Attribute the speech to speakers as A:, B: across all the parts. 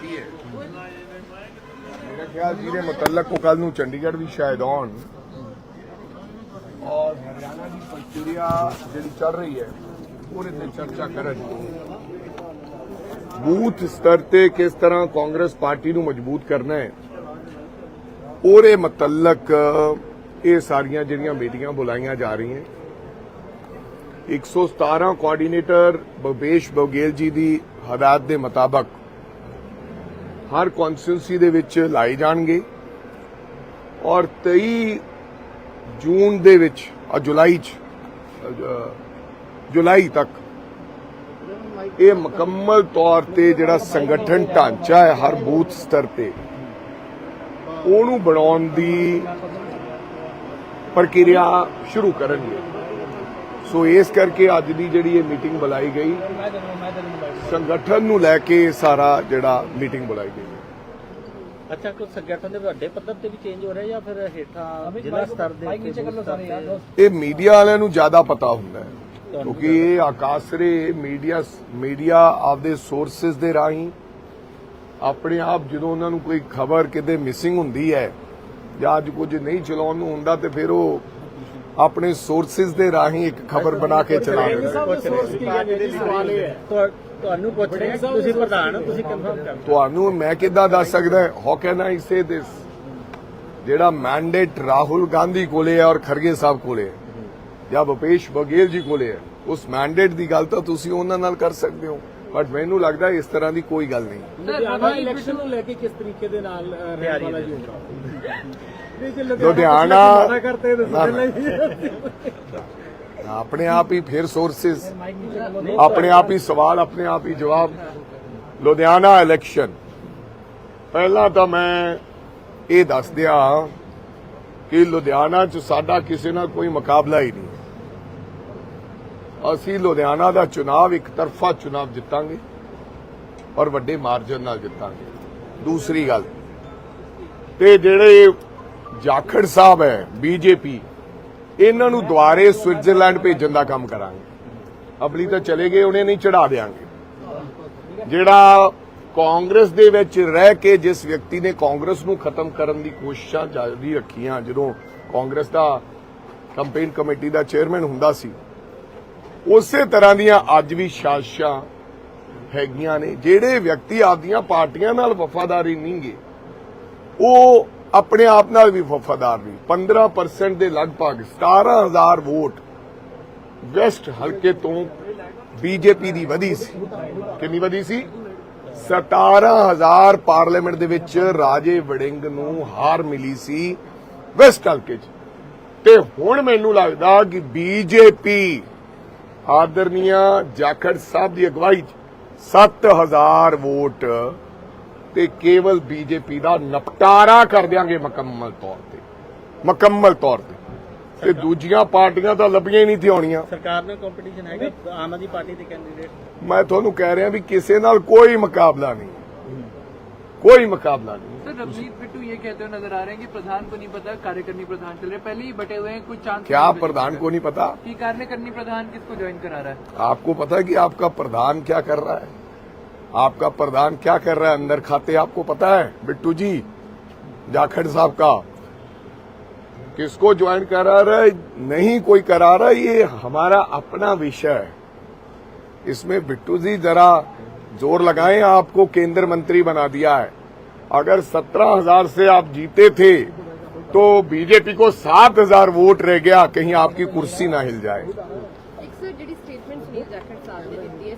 A: ਕੀਤੀ ਹੈ ਮੇਰਾ ਖਿਆਲ ਜਿਹਦੇ ਮੁਤਲਕ ਉਹ ਕੱਲ ਨੂੰ ਚੰਡੀਗੜ੍ਹ ਵੀ ਸ਼ਾਇਦ ਆਉਣ ਔਰ ਹਰਿਆਣਾ ਦੀ ਪ੍ਰਕਿਰਿਆ ਜਿਹੜੀ ਚੱਲ ਰਹੀ ਹੈ ਉਹਦੇ ਤੇ ਚਰਚਾ ਕਰਨ ਬੂਥ ਸਤਰ ਤੇ ਕਿਸ ਤਰ੍ਹਾਂ ਕਾਂਗਰਸ ਪਾਰਟੀ ਨੂੰ ਮਜ਼ਬੂਤ ਕਰਨਾ ਹੈ ਉਹਦੇ ਮੁਤਲਕ ਇਹ ਸਾਰੀਆਂ ਜਿਹੜੀਆਂ ਮੀਟਿੰਗਾਂ ਬੁਲਾਈਆਂ ਜਾ ਰਹੀਆਂ 117 ਕੋਆਰਡੀਨੇਟਰ ਭਵੇਸ਼ ਬਗੇਲ ਜੀ ਦੀ ਹਦਾਇਤ ਦੇ ਮੁਤਾਬਕ ਹਰ ਕੌਂਸਟੀਟਿਊਂਸੀ ਦੇ ਵਿੱਚ ਲਾਏ ਜਾਣਗੇ। ਔਰ 23 ਜੂਨ ਦੇ ਵਿੱਚ ਜੁਲਾਈ ਚ ਜੁਲਾਈ ਤੱਕ ਇਹ ਮੁਕੰਮਲ ਤੌਰ ਤੇ ਜਿਹੜਾ ਸੰਗਠਨ ਢਾਂਚਾ ਹੈ, ਹਰ ਬੂਥ ਸਤਰ ਤੇ, ਉਹਨੂੰ ਬਣਾਉਣ ਦੀ ਪ੍ਰਕਿਰਿਆ ਸ਼ੁਰੂ ਕਰਨਗੇ। ਸੋ ਇਸ ਕਰਕੇ ਅੱਜ ਦੀ ਜਿਹੜੀ ਇਹ ਮੀਟਿੰਗ ਬੁਲਾਈ ਗਈ ਸੰਗਠਨ ਨੂੰ ਲੈ ਕੇ ਸਾਰਾ ਜਿਹੜਾ ਮੀਟਿੰਗ ਬੁਲਾਈ ਗਈ
B: ਅੱਛਾ ਕੋਈ ਸੰਗਠਨ ਦੇ ਵੱਡੇ ਪੱਧਰ ਤੇ ਵੀ ਚੇਂਜ ਹੋ ਰਿਹਾ ਜਾਂ ਫਿਰ ਹੇਠਾਂ ਜ਼ਿਲ੍ਹਾ ਸਤਰ ਦੇ ਉੱਤੇ?
A: ਇਹ ਮੀਡੀਆ ਵਾਲਿਆਂ ਨੂੰ ਜ਼ਿਆਦਾ ਪਤਾ ਹੁੰਦਾ ਹੈ ਕਿਉਂਕਿ ਇਹ ਆਕਾਸਰੇ ਮੀਡੀਆ ਮੀਡੀਆ ਆਪਦੇ ਸੋਰਸਸ ਦੇ ਰਾਹੀਂ ਆਪਣੇ ਆਪ ਜਦੋਂ ਉਹਨਾਂ ਨੂੰ ਕੋਈ ਖਬਰ ਕਿਤੇ ਮਿਸਿੰਗ ਹੁੰਦੀ ਹੈ ਜਾਂ ਅੱਜ ਕੁਝ ਨਹੀਂ ਚਲਾਉਣ ਨੂੰ ਹੁੰਦਾ ਤੇ ਫਿਰ ਉਹ ਆਪਣੇ ਸੋਰਸਸ ਦੇ ਰਾਹੀਂ ਇੱਕ ਖਬਰ ਬਣਾ ਕੇ ਚਲਾ ਦਿੰਦੇ
B: ਤੁਹਾ- ਤੁਹਾਨੂੰ ਪੁੱਛ ਰਹੇ ਤੁਸੀਂ ਪ੍ਰਧਾਨ ਹੋ ਤੁਸੀਂ ਕਨਫਰਮ ਕਰ
A: ਤੁਹਾਨੂੰ ਮੈਂ ਕਿੱਦਾਂ ਦੱਸ ਸਕਦਾ ਹਾਊ ਕੈਨ ਆਈ ਸੇ ਦਿਸ ਜਿਹੜਾ ਮੈਂਡੇਟ ਰਾਹੁਲ ਗਾਂਧੀ ਕੋਲੇ ਹੈ ਔਰ ਖਰਗੇ ਸਾਹਿਬ ਕੋਲੇ ਹੈ ਜਾਂ ਭੁਪੇਸ਼ ਬਘੇਲ ਜੀ ਕੋਲੇ ਹੈ ਉਸ ਮੈਂਡੇਟ ਦੀ ਗੱਲ ਤਾਂ ਤੁਸੀਂ ਉਹਨਾਂ ਨਾਲ ਕਰ ਸਕਦੇ ਹੋ ਬਟ ਮੈਨੂੰ ਲੱਗਦਾ ਇਸ ਤਰ੍ਹਾਂ ਦੀ ਕੋਈ ਗੱਲ ਨਹੀਂ।
C: ਲੁਧਿਆਣਾ ਇਲੈਕਸ਼ਨ ਨੂੰ ਲੈ ਕੇ ਕਿਸ ਤਰੀਕੇ ਦੇ ਨਾਲ ਰਹਿਣ ਵਾਲਾ ਜੀ ਜੇ
A: ਲੁਧਿਆਣਾ। ਆਪਣੇ ਆਪ ਹੀ ਫਿਰ ਸੋਰਸਸ ਆਪਣੇ ਆਪ ਹੀ ਸਵਾਲ ਆਪਣੇ ਆਪ ਹੀ ਜਵਾਬ। ਲੁਧਿਆਣਾ ਇਲੈਕਸ਼ਨ ਪਹਿਲਾਂ ਤਾਂ ਮੈਂ ਇਹ ਦੱਸ ਦਿਆਂ ਕਿ ਲੁਧਿਆਣਾ 'ਚ ਸਾਡਾ ਕਿਸੇ ਨਾਲ ਕੋਈ ਮੁਕਾਬਲਾ ਹੀ ਨਹੀਂ। ਅਸੀਂ ਲੁਧਿਆਣਾ ਦਾ ਚੁਣਾਵ ਇੱਕ ਤਰਫਾ ਚੁਣਾਵ ਜਿੱਤਾਂਗੇ ਔਰ ਵੱਡੇ ਮਾਰਜਨ ਨਾਲ ਜਿੱਤਾਂਗੇ। ਦੂਸਰੀ ਗੱਲ ਤੇ ਜਿਹੜੇ ਜਾਖੜ ਸਾਹਿਬ ਹੈ ਬੀਜੇਪੀ ਇਹਨਾਂ ਨੂੰ ਦੁਆਰੇ ਸਵਿਟਜ਼ਰਲੈਂਡ ਭੇਜਣ ਦਾ ਕੰਮ ਕਰਾਂਗੇ। ਅਬਲੀ ਤਾਂ ਚਲੇ ਗਏ, ਉਹਨੇ ਨਹੀਂ ਚੜਾ ਦੇਾਂਗੇ ਜਿਹੜਾ ਕਾਂਗਰਸ ਦੇ ਵਿੱਚ ਰਹਿ ਕੇ ਜਿਸ ਵਿਅਕਤੀ ਨੇ ਕਾਂਗਰਸ ਨੂੰ ਖਤਮ ਕਰਨ ਦੀ ਕੋਸ਼ਿਸ਼ਾਂ ਜਾਰੀ ਰੱਖੀਆਂ, ਜਦੋਂ ਕਾਂਗਰਸ ਦਾ ਕੰਪੇਨ ਕਮੇਟੀ ਦਾ ਚੇਅਰਮੈਨ ਹੁੰਦਾ ਸੀ, ਉਸੇ ਤਰ੍ਹਾਂ ਦੀਆਂ ਅੱਜ ਵੀ ਸਾਜ਼ਿਸ਼ਾਂ ਹੈਗੀਆਂ ਨੇ, ਜਿਹੜੇ ਵਿਅਕਤੀ ਆਪਦੀਆਂ ਪਾਰਟੀਆਂ ਨਾਲ ਵਫਾਦਾਰੀ ਨਹੀਂਗੇ ਉਹ ਆਪਣੇ ਆਪ ਨਾਲ ਵੀ ਵਫਾਦਾਰ ਨਹੀਂ। 15% ਦੇ ਲਗਭਗ 17000 ਵੋਟ ਵੈਸਟ ਹਲਕੇ ਤੋਂ ਬੀਜੇਪੀ ਦੀ ਵਧੀ ਸੀ। ਕਿੰਨੀ ਵਧੀ ਸੀ? 17000 ਪਾਰਲੀਮੈਂਟ ਦੇ ਵਿੱਚ ਰਾਜੇ ਵੜਿੰਗ ਨੂੰ ਹਾਰ ਮਿਲੀ ਸੀ ਵੈਸਟ ਹਲਕੇ 'ਚ। ਤੇ ਹੁਣ ਮੈਨੂੰ ਲੱਗਦਾ ਕਿ ਬੀਜੇਪੀ ਆਦਰਨੀਆ ਜਾਖੜ ਸਾਹਿਬ ਦੀ ਅਗਵਾਈ 'ਚ 7000 ਵੋਟ ਤੇ ਕੇਵਲ ਬੀਜੇਪੀ ਦਾ ਨਿਪਟਾਰਾ ਕਰ ਦਿਆਂਗੇ ਮੁਕੰਮਲ ਤੌਰ ਤੇ ਮੁਕੰਮਲ ਤੌਰ ਤੇ ਤੇ ਦੂਜੀਆਂ ਪਾਰਟੀਆਂ ਤਾਂ ਲੱਭੀਆਂ ਹੀ ਨਹੀਂ ਥਿਆਉਣੀਆਂ
B: ਸਰਕਾਰ ਨਾਲ ਕੰਪੀਟੀਸ਼ਨ ਹੈਗਾ ਆਮ ਆਦਮੀ ਪਾਰਟੀ ਦੇ ਕੈਂਡੀਡੇਟ
A: ਮੈਂ ਤੁਹਾਨੂੰ ਕਹਿ ਰਿਹਾ ਵੀ ਕਿਸੇ ਨਾਲ ਕੋਈ ਮੁਕਾਬਲਾ ਨਹੀਂ ਕੋਈ ਮੁਕਾਬਲਾ ਨਹੀਂ
D: सर रवनीत बिट्टू ये कहते हुए नजर आ रहे हैं कि प्रधान को नहीं पता कार्यकर्णी प्रधान चल रहे हैं पहले ही बटे हुए हैं कुछ चांस
A: क्या प्रधान को नहीं पता
D: कि कार्यकर्णी प्रधान किसको ज्वाइन करा रहा है
A: आपको पता है कि आपका प्रधान क्या कर रहा है आपका प्रधान क्या कर रहा है? अंदर खाते आपको पता है, बिट्टू जी, जाखड़ साहब का। किसको ज्वाइन करा रहा है? नहीं, कोई करा रहा, ये हमारा अपना विषय है। इसमें बिट्टू जी जरा ज़ोर लगाएँ, आपको केंद्र मंत्री बना दिया है। अगर सत्रह हज़ार से आप जीते थे तो बीजेपी को सात हज़ार वोट रह गया, कहीं आपकी कुर्सी ना हिल जाए।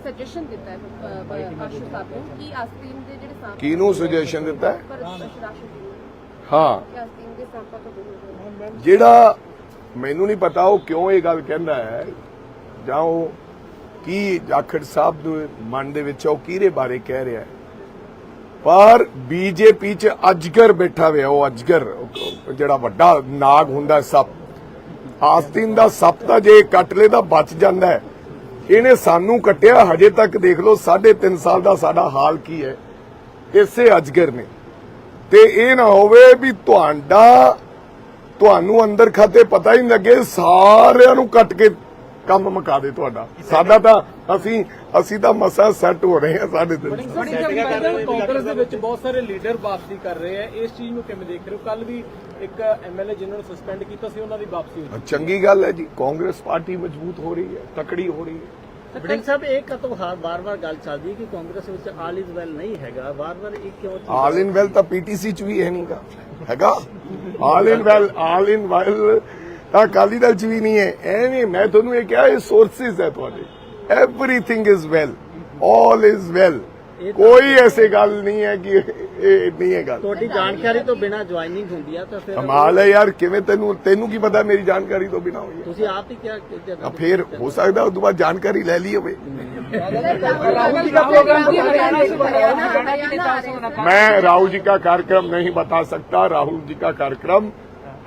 E: ਸਜੈਸ਼ਨ ਦਿੱਤਾ ਹੈ ਅ, ਅ, ਆਸ਼ੂ ਸਾਹਿਬ ਨੂੰ ਕਿ ਆਸਤੀਨ ਦੇ ਜਿਹੜੇ ਸਾਂਪਾ
A: ਕਿਹਨੂੰ ਸੁਜੈਸ਼ਨ ਦਿੱਤਾ ਹੈ?
E: ਪਰ ਰਾਸ਼ਟਰ
A: ਹਾਂ।
E: ਕਿ ਆਸਤੀਨ ਦੇ ਸਾਂਪਾ ਤੋਂ ਦੂਰ ਹੋ ਜਾਓ।
A: ਜਿਹੜਾ ਮੈਨੂੰ ਨਹੀਂ ਪਤਾ ਉਹ ਕਿਉਂ ਇਹ ਗੱਲ ਕਹਿੰਦਾ ਹੈ ਜਾਂ ਉਹ ਕੀ ਜਾਖੜ ਸਾਹਿਬ ਦੇ ਮਨ ਦੇ ਵਿੱਚ ਉਹ ਕਿਹਦੇ ਬਾਰੇ ਕਹਿ ਰਿਹਾ ਹੈ? ਪਰ ਬੀਜੇਪੀ ਚ ਅਜਗਰ ਬੈਠਾ ਹੋਇਆ ਉਹ ਅਜਗਰ ਉਹ ਜਿਹੜਾ ਵੱਡਾ ਨਾਗ ਹੁੰਦਾ ਸੱਪ ਆਸਤੀਨ ਦਾ ਸੱਪ ਤਾਂ ਜੇ ਕੱਟ ਲੇ ਤਾਂ ਬਚ ਜਾਂਦਾ ਹੈ। ਇਹਨੇ ਸਾਨੂੰ ਕੱਟਿਆ, ਹਜੇ ਤੱਕ ਦੇਖ ਲਓ 3.5 ਸਾਲ ਦਾ ਸਾਡਾ ਹਾਲ ਕੀ ਹੈ। ਇਸੇ ਅਜਗਰ ਨੇ। ਤੇ ਇਹ ਨਾ ਹੋਵੇ ਵੀ ਤੁਹਾਡਾ, ਤੁਹਾਨੂੰ ਅੰਦਰ ਖਾਤੇ ਪਤਾ ਹੀ ਨਹੀਂ ਲੱਗੇ, ਸਾਰਿਆਂ ਨੂੰ ਕੱਟ ਕੇ ਕੰਮ ਮੁਕਾ ਦੇ ਤੁਹਾਡਾ। ਸਾਡਾ ਤਾਂ ਅਸੀਂ ਅਸੀਂ ਤਾਂ ਮਸਾ ਸੈੱਟ ਹੋ ਰਹੇ ਹਾਂ ਸਾਡੇ ਤੇ।
C: ਕਾਂਗਰਸ ਦੇ ਵਿੱਚ ਬਹੁਤ ਸਾਰੇ ਲੀਡਰ ਵਾਪਸੀ ਕਰ ਰਹੇ ਆ। ਇਸ ਚੀਜ਼ ਨੂੰ ਕਿਵੇਂ ਦੇਖ ਰਹੇ ਹੋ? ਕੱਲ ਵੀ ਇੱਕ ਐਮਐਲਏ ਜਿਨ੍ਹਾਂ ਨੂੰ ਸਸਪੈਂਡ ਕੀਤਾ ਸੀ ਉਹਨਾਂ ਦੀ ਵਾਪਸੀ ਹੋਈ।
A: ਚੰਗੀ ਗੱਲ ਹੈ ਜੀ। ਕਾਂਗਰਸ ਪਾਰਟੀ ਮਜ਼ਬੂਤ ਹੋ ਰਹੀ ਹੈ ਤਕੜੀ ਹੋ ਰਹੀ ਹੈ।
B: ਬੜਿੰਗ ਸਾਹਿਬ ਇਹ ਕਦੋਂ ਵਾਰ-ਵਾਰ ਗੱਲ ਚੱਲਦੀ ਹੈ ਕਿ ਕਾਂਗਰਸ ਵਿੱਚ ਆਲ ਇਜ਼ ਵੈਲ ਨਹੀਂ ਹੈਗਾ। ਵਾਰ-ਵਾਰ ਇਹ ਕਿਉਂ
A: ਆਲ ਇਨ ਵੈਲ ਤਾਂ ਪੀਟੀਸੀ ਚ ਵੀ ਹੈ ਨਹੀਂਗਾ ਹੈਗਾ? ਆਲ ਇਨ ਵੈਲ ਆਲ ਇਨ ਵੈਲ ਤਾਂ ਅਕਾਲੀ ਦਲ ਚ ਵੀ ਨਹੀਂ ਹੈ ਐਵੇਂ ਮੈਂ ਤੁਹਾਨੂੰ ਇਹ ਕਿਹਾ ਇਹ ਸੋਰਸਿਸ ਹੈ ਤੁਹਾਡੇ everything is well all is well ਕੋਈ ਐਸੀ ਗੱਲ ਨਹੀਂ ਹੈ ਕਿ ਇਹ ਨਹੀਂ ਹੈ ਗੱਲ
B: ਤੁਹਾਡੀ ਜਾਣਕਾਰੀ ਤੋਂ ਬਿਨਾ ਜੁਆਇਨਿੰਗ ਹੁੰਦੀ ਆ ਤਾਂ ਫਿਰ
A: ਕਮਾਲ ਹੈ ਯਾਰ ਕਿਵੇਂ ਤੈਨੂੰ ਤੈਨੂੰ ਕੀ ਪਤਾ ਮੇਰੀ ਜਾਣਕਾਰੀ ਤੋਂ ਬਿਨਾ ਹੋਈ ਹੈ
B: ਤੁਸੀਂ ਆਪ ਹੀ ਕਿਹਾ ਕਿ
A: ਤਾਂ
B: ਜਦ-
A: ਫੇਰ ਹੋ ਸਕਦਾ ਉਸ ਤੋਂ ਬਾਅਦ ਜਾਣਕਾਰੀ ਲੈ ਲਈ ਹੋਵੇ
E: राहुल जी का प्रोग्राम भी हरियाणा से हरियाणा हरियाणा आ रहे हैं
A: मैं राहुल जी का कार्यक्रम नहीं बता सकता राहुल जी का कार्यक्रम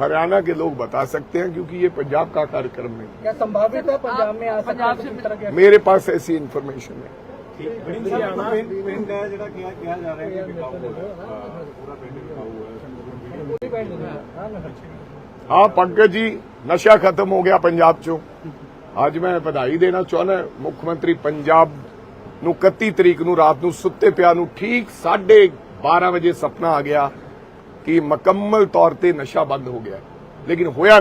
A: हरियाणा के लोग बता सकते हैं क्योंकि ये पंजाब का कार्यक्रम नहीं
C: क्या संभावित है पंजाब में आ
D: पंजाब से मिल
A: है मेरे पास ऐसी इन्फॉर्मेशन है
F: ਪਿੰਡ ਹੈ ਜਿਹੜਾ ਕਿਹਾ ਕਿਹਾ ਜਾ ਰਿਹਾ ਹੈ ਕਿ ਵਿਕਾਊ ਹੈ ਪੂਰਾ ਪਿੰਡ ਵਿਕਾਊ ਹੈ
A: हाँ पंकज जी नशा खत्म हो गया पंजाब चो ਅੱਜ ਮੈਂ ਵਧਾਈ ਦੇਣਾ ਚਾਹੁੰਦਾ ਮੁੱਖ ਮੰਤਰੀ ਪੰਜਾਬ ਨੂੰ 31 ਤਰੀਕ ਨੂੰ ਰਾਤ ਨੂੰ ਸੁੱਤੇ ਪਿਆ ਨੂੰ ਠੀਕ 12:30 ਵਜੇ ਸੁਪਨਾ ਆ ਗਿਆ ਕਿ ਮੁਕੰਮਲ ਤੌਰ ਤੇ ਨਸ਼ਾ ਬੰਦ ਹੋ ਗਿਆ। ਲੇਕਿਨ ਹੋਇਆ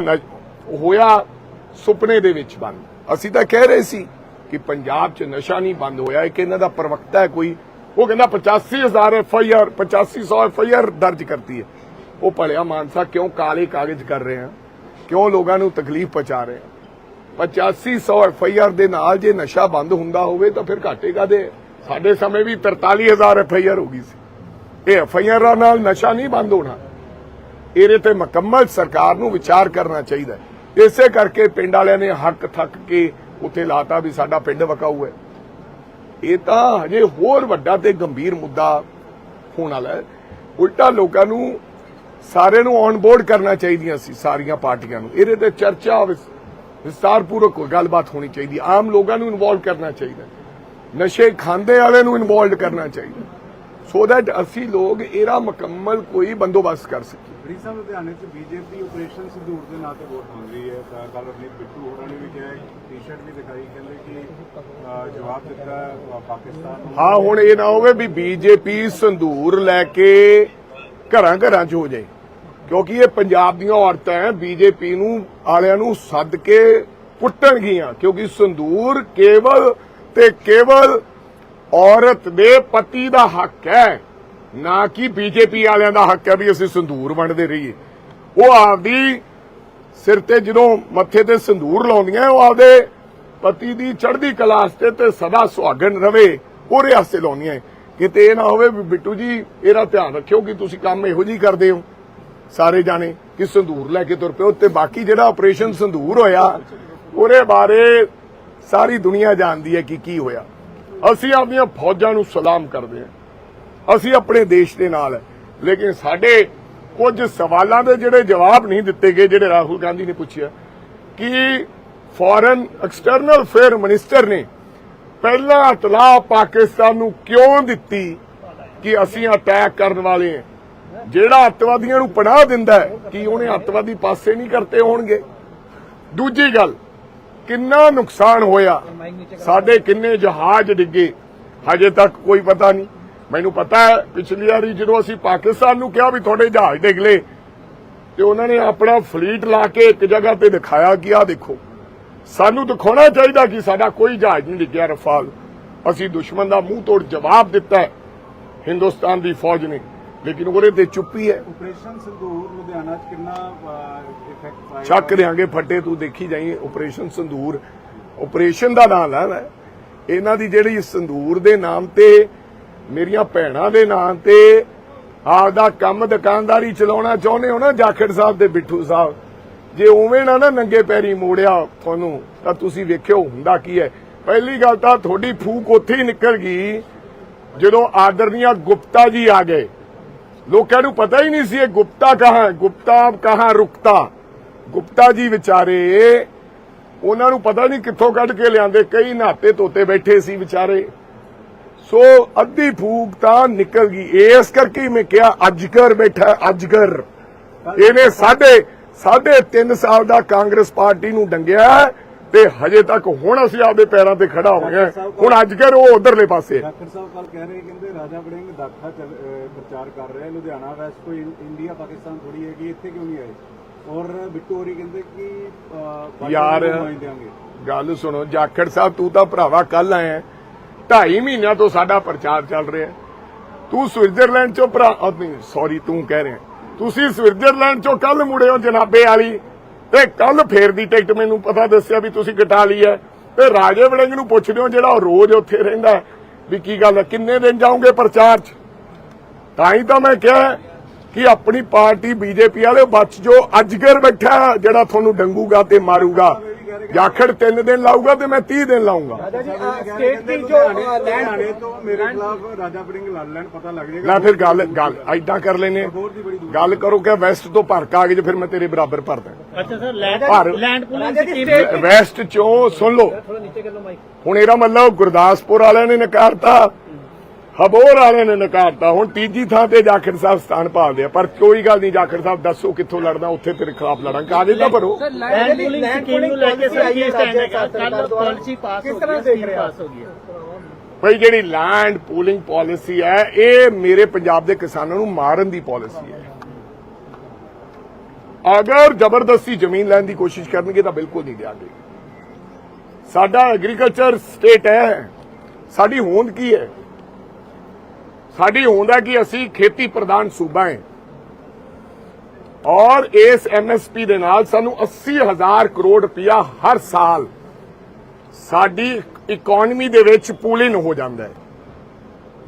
A: ਹੋਇਆ ਸੁਪਨੇ ਦੇ ਵਿੱਚ ਬੰਦ। ਅਸੀਂ ਤਾਂ ਕਹਿ ਰਹੇ ਸੀ ਕਿ ਪੰਜਾਬ 'ਚ ਨਸ਼ਾ ਨਹੀਂ ਬੰਦ ਹੋਇਆ, ਇੱਕ ਇਹਨਾਂ ਦਾ ਪ੍ਰਵਕਤਾ ਹੈ ਕੋਈ। ਉਹ ਕਹਿੰਦਾ 85000 F I R 8500 F I R ਦਰਜ ਕਰਤੀ ਹੈ। ਉਹ ਭਲਿਆ ਮਾਨਸਾ ਕਿਉਂ ਕਾਲੇ ਕਾਗਜ਼ ਕਰ ਰਹੇ ਆ? ਕਿਉਂ ਲੋਕਾਂ ਨੂੰ ਤਕਲੀਫ ਪਹੁੰਚਾ ਰਹੇ ਆ? 8500 ਐਫ ਆਈ ਆਰ ਦੇ ਨਾਲ ਜੇ ਨਸ਼ਾ ਬੰਦ ਹੁੰਦਾ ਹੋਵੇ ਤਾਂ ਫਿਰ ਘਾਟੇ ਕਾਦੇ ਸਾਡੇ ਸਮੇਂ ਵੀ 43000 ਐਫ ਆਈ ਆਰ ਹੋ ਗਈ ਸੀ। ਇਹ ਐਫ ਆਈ ਆਰ ਨਾਲ ਨਸ਼ਾ ਨਹੀਂ ਬੰਦ ਹੋਣਾ। ਇਹਦੇ ਤੇ ਮੁਕੰਮਲ ਸਰਕਾਰ ਨੂੰ ਵਿਚਾਰ ਕਰਨਾ ਚਾਹੀਦਾ ਇਸੇ ਕਰਕੇ ਪਿੰਡ ਵਾਲਿਆਂ ਨੇ ਹੱਕ ਥੱਕ ਕੇ ਉੱਥੇ ਲਾਤਾ ਵੀ ਸਾਡਾ ਪਿੰਡ ਵਕਾਊ ਹੈ। ਇਹ ਤਾਂ ਹਜੇ ਹੋਰ ਵੱਡਾ ਤੇ ਗੰਭੀਰ ਮੁੱਦਾ ਹੋਣ ਵਾਲਾ ਹੈ। ਉਲਟਾ ਲੋਕਾਂ ਨੂੰ ਸਾਰੇ ਨੂੰ ਔਨ ਬੋਰਡ ਕਰਨਾ ਚਾਹੀਦੀਆਂ ਸੀ ਸਾਰੀਆਂ ਪਾਰਟੀਆਂ ਨੂੰ। ਇਹਦੇ ਤੇ ਚਰਚਾ ਵਿਸ- ਵਿਸਤਾਰਪੂਰਵਕ ਗੱਲਬਾਤ ਹੋਣੀ ਚਾਹੀਦੀ। ਆਮ ਲੋਕਾਂ ਨੂੰ ਇਨਵੋਲਵ ਕਰਨਾ ਚਾਹੀਦਾ ਨਸ਼ੇ ਖਾਂਦੇ ਵਾਲੇ ਨੂੰ ਇਨਵੋਲਵ ਕਰਨਾ ਚਾਹੀਦਾ ਸੋ ਦੈਟ ਅਸੀਂ ਲੋਕ ਇਹਦਾ ਮੁਕੰਮਲ ਕੋਈ ਬੰਦੋਬਸਤ ਕਰ ਸਕੀਏ।
F: ਬੜੀ ਸਾਹਿਬ ਲੁਧਿਆਣੇ 'ਚ ਬੀਜੇਪੀ ਆਪਰੇਸ਼ਨ ਸੰਦੂਰ ਦੇ ਨਾਂ ਤੇ ਵੋਟ ਮੰਗ ਰਹੀ ਹੈ। ਤਾਂ ਕੱਲ ਅਰਨੀਤ ਬਿੱਟੂ ਹੋਰਾਂ ਨੇ ਵੀ ਕਿਹਾ ਟੀ-ਸ਼ਰਟ ਵੀ ਦਿਖਾਈ ਕਹਿੰਦੇ ਕਿ ਜਵਾਬ ਦਿੱਤਾ ਪਾਕਿਸਤਾਨ ਨੂੰ।
A: ਹਾਂ ਹੁਣ ਇਹ ਨਾ ਹੋਵੇ ਵੀ ਬੀਜੇਪੀ ਸੰਧੂਰ ਲੈ ਕੇ ਘਰਾਂ ਘਰਾਂ 'ਚ ਹੋ ਜਾਏ। ਕਿਉਂਕਿ ਇਹ ਪੰਜਾਬ ਦੀਆਂ ਔਰਤਾਂ ਹੈ ਬੀਜੇਪੀ ਨੂੰ ਆਲਿਆਂ ਨੂੰ ਸੱਦ ਕੇ ਕੁੱਟਣਗੀਆਂ ਕਿਉਂਕਿ ਸੰਧੂਰ ਕੇਵਲ ਤੇ ਕੇਵਲ ਔਰਤ ਦੇ ਪਤੀ ਦਾ ਹੱਕ ਹੈ। ਨਾ ਕਿ ਬੀਜੇਪੀ ਵਾਲਿਆਂ ਦਾ ਹੱਕ ਹੈ ਵੀ ਅਸੀਂ ਸੰਧੂਰ ਵੰਡਦੇ ਰਹੀਏ। ਉਹ ਆਪਦੀ ਸਿਰ ਤੇ ਜਦੋਂ ਮੱਥੇ ਤੇ ਸੰਧੂਰ ਲਾਉਂਦੀਆਂ, ਉਹ ਆਪਦੇ ਪਤੀ ਦੀ ਚੜ੍ਹਦੀ ਕਲਾਸ ਤੇ ਤੇ ਸਦਾ ਸੁਹਾਗਣ ਰਵੇ ਉਹਦੇ ਵਾਸਤੇ ਲਾਉਂਦੀਆਂ। ਕਿਤੇ ਇਹ ਨਾ ਹੋਵੇ ਵੀ ਬਿੱਟੂ ਜੀ, ਇਹਦਾ ਧਿਆਨ ਰੱਖਿਓ ਕਿ ਤੁਸੀਂ ਕੰਮ ਇਹੋ ਜਿਹੀ ਕਰਦੇ ਹੋ। ਸਾਰੇ ਜਾਣੇ ਕਿ ਸੰਧੂਰ ਲੈ ਕੇ ਤੁਰ ਪਿਓ ਤੇ ਬਾਕੀ ਜਿਹੜਾ ਆਪਰੇਸ਼ਨ ਸੰਧੂਰ ਹੋਇਆ, ਉਹਦੇ ਬਾਰੇ ਸਾਰੀ ਦੁਨੀਆ ਜਾਣਦੀ ਹੈ ਕਿ ਕੀ ਹੋਇਆ। ਅਸੀਂ ਆਪਣੀਆਂ ਫੌਜਾਂ ਨੂੰ ਸਲਾਮ ਕਰਦੇ ਹਾਂ। ਅਸੀਂ ਆਪਣੇ ਦੇਸ਼ ਦੇ ਨਾਲ ਲੇਕਿਨ ਸਾਡੇ ਕੁਝ ਸਵਾਲਾਂ ਦੇ ਜਿਹੜੇ ਜਵਾਬ ਨਹੀਂ ਦਿੱਤੇ ਗਏ, ਜਿਹੜੇ ਰਾਹੁਲ ਗਾਂਧੀ ਨੇ ਪੁੱਛਿਆ, ਕਿ ਫੋਰਨ ਐਕਸਟਰਨਲ ਅਫੇਅਰ ਮਿਨਿਸਟਰ ਨੇ ਪਹਿਲਾਂ ਇਤਲਾਹ ਪਾਕਿਸਤਾਨ ਨੂੰ ਕਿਉਂ ਦਿੱਤੀ ਕਿ ਅਸੀਂ ਅਟੈਕ ਕਰਨ ਵਾਲੇ ਹਾਂ? ਜਿਹੜਾ ਅੱਤਵਾਦੀਆਂ ਨੂੰ ਪਨਾਹ ਦਿੰਦਾ ਹੈ ਕਿ ਉਹਨੇ ਅੱਤਵਾਦੀ ਪਾਸੇ ਨਹੀਂ ਕਰਤੇ ਹੋਣਗੇ? ਦੂਜੀ ਗੱਲ ਕਿੰਨਾ ਨੁਕਸਾਨ ਹੋਇਆ? ਸਾਡੇ ਕਿੰਨੇ ਜਹਾਜ਼ ਡਿੱਗੇ? ਹਜੇ ਤੱਕ ਕੋਈ ਪਤਾ ਨਹੀਂ। ਮੈਨੂੰ ਪਤਾ ਹੈ, ਪਿਛਲੀ ਵਾਰੀ ਜਦੋਂ ਅਸੀਂ ਪਾਕਿਸਤਾਨ ਨੂੰ ਕਿਹਾ ਵੀ ਤੁਹਾਡੇ ਜਹਾਜ਼ ਡਿੱਗ ਲਏ, ਤੇ ਉਹਨਾਂ ਨੇ ਆਪਣਾ ਫਲੀਟ ਲਾ ਕੇ ਇੱਕ ਜਗ੍ਹਾ ਤੇ ਦਿਖਾਇਆ ਕਿ ਆਹ ਦੇਖੋ। ਸਾਨੂੰ ਦਿਖਾਉਣਾ ਚਾਹੀਦਾ ਕਿ ਸਾਡਾ ਕੋਈ ਜਹਾਜ਼ ਨਹੀਂ ਡਿੱਗਿਆ, ਰਫਾਲ। ਅਸੀਂ ਦੁਸ਼ਮਣ ਦਾ ਮੂੰਹ ਤੋੜ ਜਵਾਬ ਦਿੱਤਾ ਹਿੰਦੁਸਤਾਨ ਦੀ ਫੌਜ ਨੇ ਲੇਕਿਨ ਉਹਦੇ ਤੇ ਚੁੱਪੀ ਹੈ।
F: ਆਪਰੇਸ਼ਨ ਸੰਦੂਰ ਲੁਧਿਆਣਾ 'ਚ ਕਿੰਨਾ ਇਫੈਕਟ ਪਾਏਗਾ
A: ਚੱਕ ਦਿਆਂਗੇ ਫੱਟੇ ਤੂੰ ਦੇਖੀ ਜਾਈ ਆਪਰੇਸ਼ਨ ਸੰਦੂਰ ਆਪਰੇਸ਼ਨ ਦਾ ਨਾਮ ਹੈ ਨਾ ਇਹਨਾਂ ਦੀ ਜਿਹੜੀ ਸੰਦੂਰ ਦੇ ਨਾਮ ਤੇ ਮੇਰੀਆਂ ਭੈਣਾਂ ਦੇ ਨਾਮ ਤੇ ਆਪਦਾ ਕੰਮ ਦੁਕਾਨਦਾਰੀ ਚਲਾਉਣਾ ਚਾਹੁੰਦੇ ਹੋ ਨਾ ਜਾਖੜ ਸਾਹਿਬ ਤੇ ਬਿੱਠੂ ਸਾਹਿਬ। ਜੇ ਉਵੇਂ ਨਾ ਨਾ ਨੰਗੇ ਪੈਰੀ ਮੋੜਿਆ ਤੁਹਾਨੂੰ ਤਾਂ ਤੁਸੀਂ ਵੇਖਿਓ ਹੁੰਦਾ ਕੀ ਹੈ। ਪਹਿਲੀ ਗੱਲ ਤਾਂ ਤੁਹਾਡੀ ਫੂਕ ਉੱਥੇ ਹੀ ਨਿਕਲ ਗਈ ਜਦੋਂ ਆਦਰਨੀਆ ਗੁਪਤਾ ਜੀ ਆ ਗਏ। ਲੋਕਾਂ ਨੂੰ ਪਤਾ ਹੀ ਨਹੀਂ ਸੀ ਇਹ ਗੁਪਤਾ ਕਹਾਂ ਗੁਪਤਾ ਕਹਾਂ ਰੁਕਤਾ। ਗੁਪਤਾ ਜੀ ਵਿਚਾਰੇ ਉਹਨਾਂ ਨੂੰ ਪਤਾ ਨਹੀਂ ਕਿੱਥੋਂ ਕੱਢ ਕੇ ਲਿਆਂਦੇ ਕਈ ਨਾਤੇ ਤੋਤੇ ਬੈਠੇ ਸੀ ਵਿਚਾਰੇ। ਸੋ ਅੱਧੀ ਫੂਕ ਤਾਂ ਨਿਕਲ ਗਈ। ਇਸ ਕਰਕੇ ਮੈਂ ਕਿਹਾ ਅਜਗਰ ਬੈਠਾ ਹੈ, ਅਜਗਰ। ਇਹਨੇ ਸਾਡੇ ਸਾਢੇ 3 ਸਾਲ ਦਾ ਕਾਂਗਰਸ ਪਾਰਟੀ ਨੂੰ ਡੰਗਿਆ ਤੇ ਹਜੇ ਤੱਕ ਹੁਣ ਅਸੀਂ ਆਪਦੇ ਪੈਰਾਂ ਤੇ ਖੜਾ ਹੋ ਗਏ। ਹੁਣ ਅੱਜ ਕੱਲ੍ਹ ਉਹ ਉਧਰਲੇ ਪਾਸੇ।
F: ਡਾਕਟਰ ਸਾਹਿਬ ਕੱਲ ਕਹਿ ਰਹੇ ਕਹਿੰਦੇ ਰਾਜਾ ਵੜਿੰਗ ਦਾਖਾ ਪ੍ਰਚਾਰ ਕਰ ਰਿਹਾ ਲੁਧਿਆਣਾ ਵੈਸਟ ਕੋਈ ਇੰਡੀਆ ਪਾਕਿਸਤਾਨ ਥੋੜੀ ਹੈਗੀ ਇੱਥੇ ਕਿਉਂ ਨਹੀਂ ਆਏ ਔਰ ਬਿੱਟੂ ਹੋਰੀ ਕਹਿੰਦੇ ਕਿ
A: ਯਾਰ ਗੱਲ ਸੁਣੋ ਜਾਖੜ ਸਾਹਿਬ ਤੂੰ ਤਾਂ ਭਰਾਵਾ ਕੱਲ ਆਇਆ ਢਾਈ ਮਹੀਨਿਆਂ ਤੋਂ ਸਾਡਾ ਪ੍ਰਚਾਰ ਚੱਲ ਰਿਹਾ। ਤੂੰ ਸਵਿਟਜ਼ਰਲੈਂਡ ਚੋਂ ਭਰਾ ਸੌਰੀ ਤੂੰ ਕਹਿ ਰਿਹਾ ਤੁਸੀਂ ਸਵਿਟਜ਼ਰਲੈਂਡ ਚੋਂ ਕੱਲ ਮੁੜੇ ਹੋ ਜਨਾਬੇ ਵਾਲੀ ਤੇ ਕੱਲ ਫੇਰ ਦੀ ਟਿਕਟ ਮੈਨੂੰ ਪਤਾ ਦੱਸਿਆ ਵੀ ਤੁਸੀਂ ਕਟਾ ਲਈ ਹੈ। ਤੇ ਰਾਜੇ ਵੜਿੰਗ ਨੂੰ ਪੁੱਛਦੇ ਹੋ ਜਿਹੜਾ ਉਹ ਰੋਜ਼ ਉੱਥੇ ਰਹਿੰਦਾ ਵੀ ਕੀ ਗੱਲ ਹੈ ਕਿੰਨੇ ਦਿਨ ਜਾਓਗੇ ਪ੍ਰਚਾਰ 'ਚ? ਤਾਂ ਹੀ ਤਾਂ ਮੈਂ ਕਿਹਾ ਕਿ ਆਪਣੀ ਪਾਰਟੀ ਬੀਜੇਪੀ ਵਾਲੇ ਬਚ ਜੋ ਅਜਗਰ ਬੈਠਾ ਜਿਹੜਾ ਤੁਹਾਨੂੰ ਡੰਗੂਗਾ ਤੇ ਮਾਰੂਗਾ। ਜਾਖੜ 3 ਦਿਨ ਲਾਊਗਾ ਤੇ ਮੈਂ 30 ਦਿਨ ਲਾਊਂਗਾ।
F: ਸਟੇਟ ਦੀ ਜੋ ਲੈਂਡ ਤੋਂ ਮੇਰੇ ਖਿਲਾਫ ਰਾਜਾ ਵੜਿੰਗ ਲੜ ਲੈਣ ਪਤਾ ਲੱਗ ਜਾਏਗਾ।
A: ਨਾ ਫਿਰ ਗੱਲ ਗੱਲ ਐਦਾਂ ਕਰ ਲੈਨੇ ਗੱਲ ਕਰੋ ਕਿ ਵੈਸਟ ਤੋਂ ਭਰ ਕਾਗਜ਼ ਫਿਰ ਮੈਂ ਤੇਰੇ ਬਰਾਬਰ ਭਰਦਾ।
B: ਅੱਛਾ ਸਰ ਲੈਂਡ
A: ਪਰ-
B: ਲੈਂਡ ਪੂਲਿੰਗ ਸਕੀਮ
A: ਵੈਸਟ ਚੋਂ ਸੁਣ ਲਓ।
B: ਥੋੜਾ ਨੀਚੇ ਕਰ ਲਓ ਮਾਈਕ
A: ਹੁਣ ਇਹਦਾ ਮਤਲਬ ਗੁਰਦਾਸਪੁਰ ਵਾਲਿਆਂ ਨੇ ਨਕਾਰਤਾ ਹਬੋਰ ਵਾਲਿਆਂ ਨੇ ਨਕਾਰਤਾ। ਹੁਣ ਤੀਜੀ ਥਾਂ ਤੇ ਜਾਖੜ ਸਾਹਿਬ ਸਥਾਨ ਭਾਲਦੇ ਆ। ਪਰ ਕੋਈ ਗੱਲ ਨਹੀਂ ਜਾਖੜ ਸਾਹਿਬ ਦੱਸੋ ਕਿੱਥੋਂ ਲੜਨਾ ਉੱਥੇ ਤੇਰੇ ਖਿਲਾਫ ਲੜਾਂਗੇ। ਕਾਗਜ਼ ਤਾਂ ਭਰੋ।
B: ਲੈਂਡ ਪੂਲਿੰਗ ਸਕੀਮ ਨੂੰ ਲੈ ਕੇ ਸਰ ਕੀ ਸਟੈਂਡ ਹੈਗਾ? ਕੱਲ ਪਾਲਿਸੀ ਪਾਸ ਹੋ ਗਈ ਸਕੀਮ ਪਾਸ ਹੋ ਗਈ ਹੈ।
A: ਭਈ ਜਿਹੜੀ ਲੈਂਡ ਪੂਲਿੰਗ ਪਾਲਿਸੀ ਹੈ ਇਹ ਮੇਰੇ ਪੰਜਾਬ ਦੇ ਕਿਸਾਨਾਂ ਨੂੰ ਮਾਰਨ ਦੀ ਪਾਲਿਸੀ ਹੈ। ਅਗਰ ਜ਼ਬਰਦਸਤੀ ਜ਼ਮੀਨ ਲੈਣ ਦੀ ਕੋਸ਼ਿਸ਼ ਕਰਨਗੇ ਤਾਂ ਬਿਲਕੁਲ ਨਹੀਂ ਦਿਆਂਗੇ। ਸਾਡਾ ਐਗਰੀਕਲਚਰ ਸਟੇਟ ਹੈ। ਸਾਡੀ ਹੋਂਦ ਕੀ ਹੈ? ਸਾਡੀ ਹੋਂਦ ਹੈ ਕਿ ਅਸੀਂ ਖੇਤੀ ਪ੍ਰਧਾਨ ਸੂਬਾ ਹੈ। ਔਰ ਇਸ ਐਮਐਸਪੀ ਦੇ ਨਾਲ ਸਾਨੂੰ 80000 ਕਰੋੜ ਰੁਪਇਆ ਹਰ ਸਾਲ ਸਾਡੀ ਇਕਨੋਮੀ ਦੇ ਵਿੱਚ ਪੂਲਿੰਗ ਹੋ ਜਾਂਦਾ ਹੈ।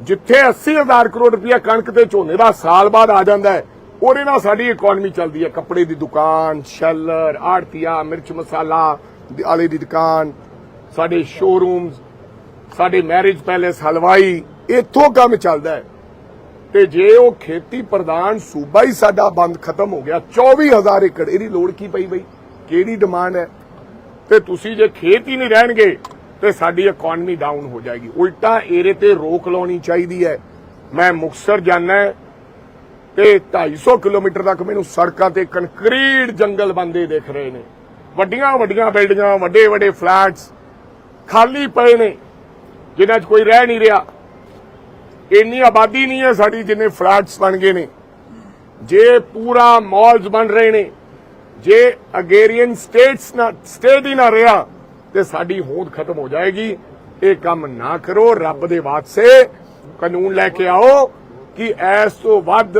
A: ਜਿੱਥੇ 80000 ਕਰੋੜ ਰੁਪਇਆ ਕਣਕ ਤੇ ਝੋਨੇ ਦਾ ਸਾਲ ਬਾਅਦ ਆ ਜਾਂਦਾ ਹੈ ਉਹਦੇ ਨਾਲ ਸਾਡੀ ਇਕਨੋਮੀ ਚੱਲਦੀ ਹੈ। ਕੱਪੜੇ ਦੀ ਦੁਕਾਨ, ਸ਼ੈਲਰ, ਆੜਤੀਆ, ਮਿਰਚ ਮਸਾਲਾ ਦੀ- ਆਲੇ ਦੀ ਦੁਕਾਨ, ਸਾਡੇ ਸ਼ੋਰੂਮਸ ਸਾਡੇ ਮੈਰਿਜ ਪੈਲੇਸ ਹਲਵਾਈ, ਇੱਥੋਂ ਕੰਮ ਚੱਲਦਾ ਹੈ। ਤੇ ਜੇ ਉਹ ਖੇਤੀ ਪ੍ਰਧਾਨ ਸੂਬਾ ਹੀ ਸਾਡਾ ਬੰਦ ਖਤਮ ਹੋ ਗਿਆ 24000 ਏਕੜ, ਇਹਦੀ ਲੋੜ ਕੀ ਪਈ ਬਈ? ਕਿਹੜੀ ਡਿਮਾਂਡ ਹੈ? ਤੇ ਤੁਸੀਂ ਜੇ ਖੇਤ ਹੀ ਨਹੀਂ ਰਹਿਣਗੇ, ਤੇ ਸਾਡੀ ਇਕਨੋਮੀ ਡਾਊਨ ਹੋ ਜਾਏਗੀ। ਉਲਟਾ ਏਰੇ ਤੇ ਰੋਕ ਲਾਉਣੀ ਚਾਹੀਦੀ ਹੈ। ਮੈਂ ਮੁਕਸਰ ਜਾਣਾ ਤੇ 250 ਕਿਲੋਮੀਟਰ ਤੱਕ ਮੈਨੂੰ ਸੜਕਾਂ ਤੇ ਕੰਕਰੀਟ ਜੰਗਲ ਬੰਦੇ ਦਿਖ ਰਹੇ ਨੇ। ਵੱਡੀਆਂ ਵੱਡੀਆਂ ਬਿਲਡਿੰਗਾਂ ਵੱਡੇ ਵੱਡੇ ਫਲੈਟਸ ਖਾਲੀ ਪਏ ਨੇ, ਜਿਨ੍ਹਾਂ 'ਚ ਕੋਈ ਰਹਿ ਨਹੀਂ ਰਿਹਾ। ਇੰਨੀ ਆਬਾਦੀ ਨਹੀਂ ਹੈ ਸਾਡੀ ਜਿੰਨੇ ਫਲੈਟਸ ਬਣ ਗਏ ਨੇ। ਜੇ ਪੂਰਾ ਮਾਲਸ ਬਣ ਰਹੇ ਨੇ, ਜੇ ਅਗੇਰੀਅਨ ਸਟੇਟਸ ਨਾ ਸਟੇਟ ਹੀ ਨਾ ਰਿਹਾ, ਤੇ ਸਾਡੀ ਹੋਂਦ ਖਤਮ ਹੋ ਜਾਏਗੀ। ਇਹ ਕੰਮ ਨਾ ਕਰੋ, ਰੱਬ ਦੇ ਵਾਸਤੇ ਕਾਨੂੰਨ ਲੈ ਕੇ ਆਓ। ਕਿ ਇਸ ਤੋਂ ਵੱਧ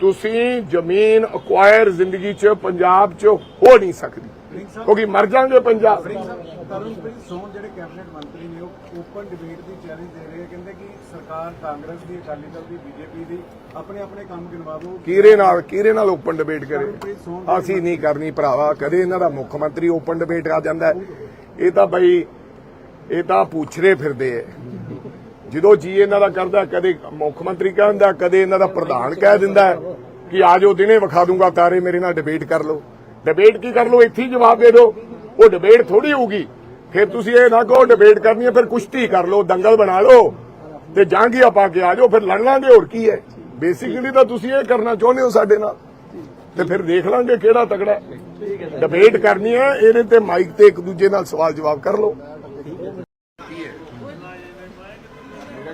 A: ਤੁਸੀਂ ਜ਼ਮੀਨ ਅਕਵਾਇਰ ਜ਼ਿੰਦਗੀ 'ਚ ਪੰਜਾਬ 'ਚ ਹੋ ਨਹੀਂ ਸਕਦੀ। ਕਿਉਂਕਿ ਮਰ ਜਾਣਗੇ ਪੰਜਾਬ।
F: ਤਰਨਪ੍ਰੀਤ ਸੋਨ ਜਿਹੜੇ ਕੈਬਨਿਟ ਮੰਤਰੀ ਨੇ ਉਹ ਓਪਨ ਡਿਬੇਟ ਦੀ ਚੈਲੰਜ ਦੇ ਰਹੇ ਕਹਿੰਦੇ ਕਿ ਸਰਕਾਰ ਕਾਂਗਰਸ ਦੀ ਅਕਾਲੀ ਦਲ ਦੀ ਬੀਜੇਪੀ ਦੀ ਆਪਣੇ ਆਪਣੇ ਕੰਮ ਗਿਣਵਾ ਦਿਓ।
A: ਕਿਹਦੇ ਨਾਲ ਕਿਹਦੇ ਨਾਲ ਓਪਨ ਡਿਬੇਟ ਕਰੇ। ਅਸੀਂ ਨਹੀਂ ਕਰਨੀ ਭਰਾਵਾ। ਕਦੇ ਇਹਨਾਂ ਦਾ ਮੁੱਖ ਮੰਤਰੀ ਓਪਨ ਡਿਬੇਟ ਆ ਜਾਂਦਾ। ਇਹ ਤਾਂ ਬਈ ਇਹ ਤਾਂ ਪੁੱਛਰੇ ਫਿਰਦੇ ਐ ਜਦੋਂ ਜੀ ਇਹਨਾਂ ਦਾ ਕਰਦਾ, ਕਦੇ ਮੁੱਖ ਮੰਤਰੀ ਕਹਿੰਦਾ, ਕਦੇ ਇਹਨਾਂ ਦਾ ਪ੍ਰਧਾਨ ਕਹਿ ਦਿੰਦਾ ਕਿ ਆ ਦਿਨੇ ਵਿਖਾ ਦੂੰਗਾ ਤਾਰੇ, ਮੇਰੇ ਨਾਲ ਡਿਬੇਟ ਕਰ ਲਓ। ਡਿਬੇਟ ਕੀ ਕਰ ਲਓ? ਇੱਥੇ ਹੀ ਜਵਾਬ ਦੇ ਦਿਓ। ਉਹ ਡਿਬੇਟ ਥੋੜੀ ਹੋਊਗੀ। ਫਿਰ ਤੁਸੀਂ ਇਹ ਨਾ ਕਹੋ ਡਿਬੇਟ ਕਰਨੀ ਹੈ, ਫਿਰ ਕੁਸ਼ਤੀ ਕਰ ਲਓ, ਦੰਗਲ ਬਣਾ ਲਓ ਤੇ ਜਾਂਗੀਆਂ ਪਾ ਕੇ ਆ ਜਾਓ, ਫਿਰ ਲੜ ਲਾਂਗੇ, ਹੋਰ ਕੀ ਹੈ? ਬੇਸਿਕਲੀ ਤਾਂ ਤੁਸੀਂ ਇਹ ਕਰਨਾ ਚਾਹੁੰਦੇ ਹੋ ਸਾਡੇ ਨਾਲ। ਤੇ ਫਿਰ ਦੇਖ ਲਾਂਗੇ ਕਿਹੜਾ ਤਗੜਾ ਡਿਬੇਟ ਕਰਨੀ ਹੈ, ਇਹਦੇ ਤੇ ਮਾਈਕ ਤੇ ਇੱਕ ਦੂਜੇ ਨਾਲ ਸਵਾਲ ਜਵਾਬ ਕਰ ਲਓ।